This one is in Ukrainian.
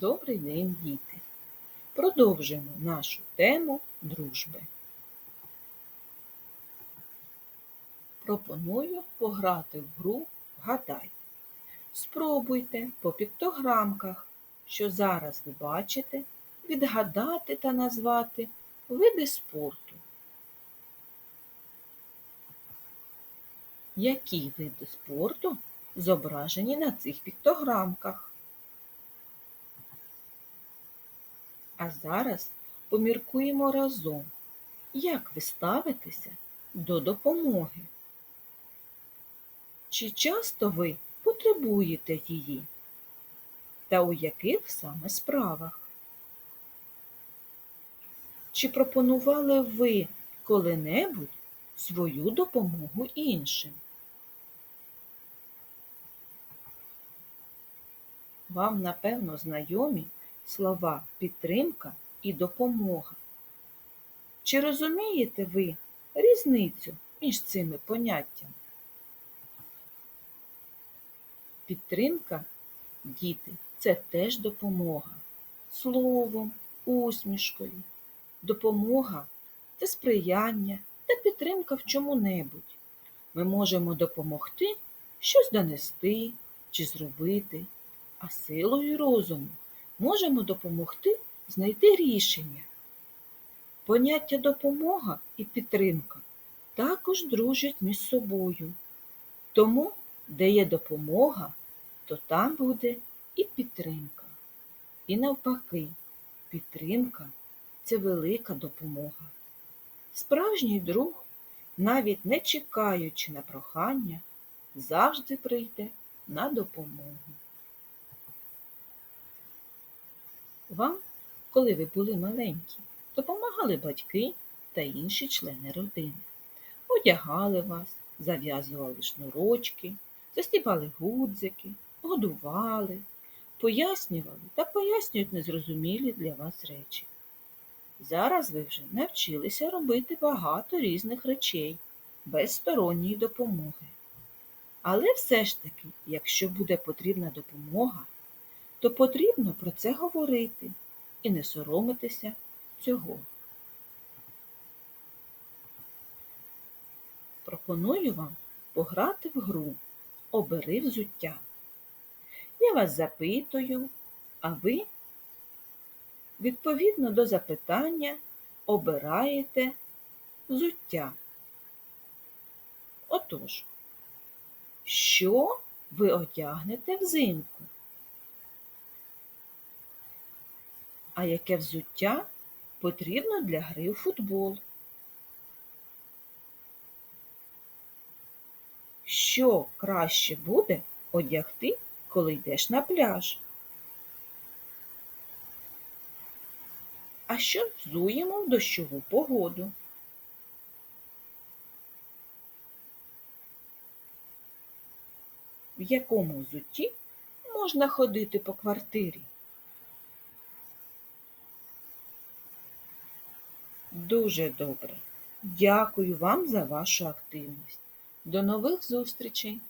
Добрий день, діти! Продовжуємо нашу тему дружби. Пропоную пограти в гру Гадай. Спробуйте по піктограмках, що зараз ви бачите, відгадати та назвати види спорту. Які види спорту зображені на цих піктограмках? А зараз поміркуємо разом, як ви ставитеся до допомоги. Чи часто ви потребуєте її? Та у яких саме справах? Чи пропонували ви коли-небудь свою допомогу іншим? Вам, напевно, знайомі слова підтримка і допомога. Чи розумієте ви різницю між цими поняттями? Підтримка, діти, це теж допомога. Словом, усмішкою. Допомога це сприяння та підтримка в чому-небудь. Ми можемо допомогти щось донести чи зробити, а силою розуму можемо допомогти знайти рішення. Поняття допомога і підтримка також дружать між собою. Тому, де є допомога, то там буде і підтримка. І навпаки, підтримка це велика допомога. Справжній друг, навіть не чекаючи на прохання, завжди прийде на допомогу. Вам, коли ви були маленькі, допомагали батьки та інші члени родини. Одягали вас, зав'язували шнурочки, застібали гудзики, годували, пояснювали та пояснюють незрозумілі для вас речі. Зараз ви вже навчилися робити багато різних речей без сторонньої допомоги. Але все ж таки, якщо буде потрібна допомога, то потрібно про це говорити і не соромитися цього. Пропоную вам пограти в гру Обери взуття. Я вас запитую, а ви, відповідно до запитання, обираєте взуття. Отож, що ви одягнете взимку? А яке взуття потрібно для гри у футбол? Що краще буде одягти, коли йдеш на пляж? А що взуємо в дощову погоду? В якому взутті можна ходити по квартирі? Дуже добре. Дякую вам за вашу активність. До нових зустрічей!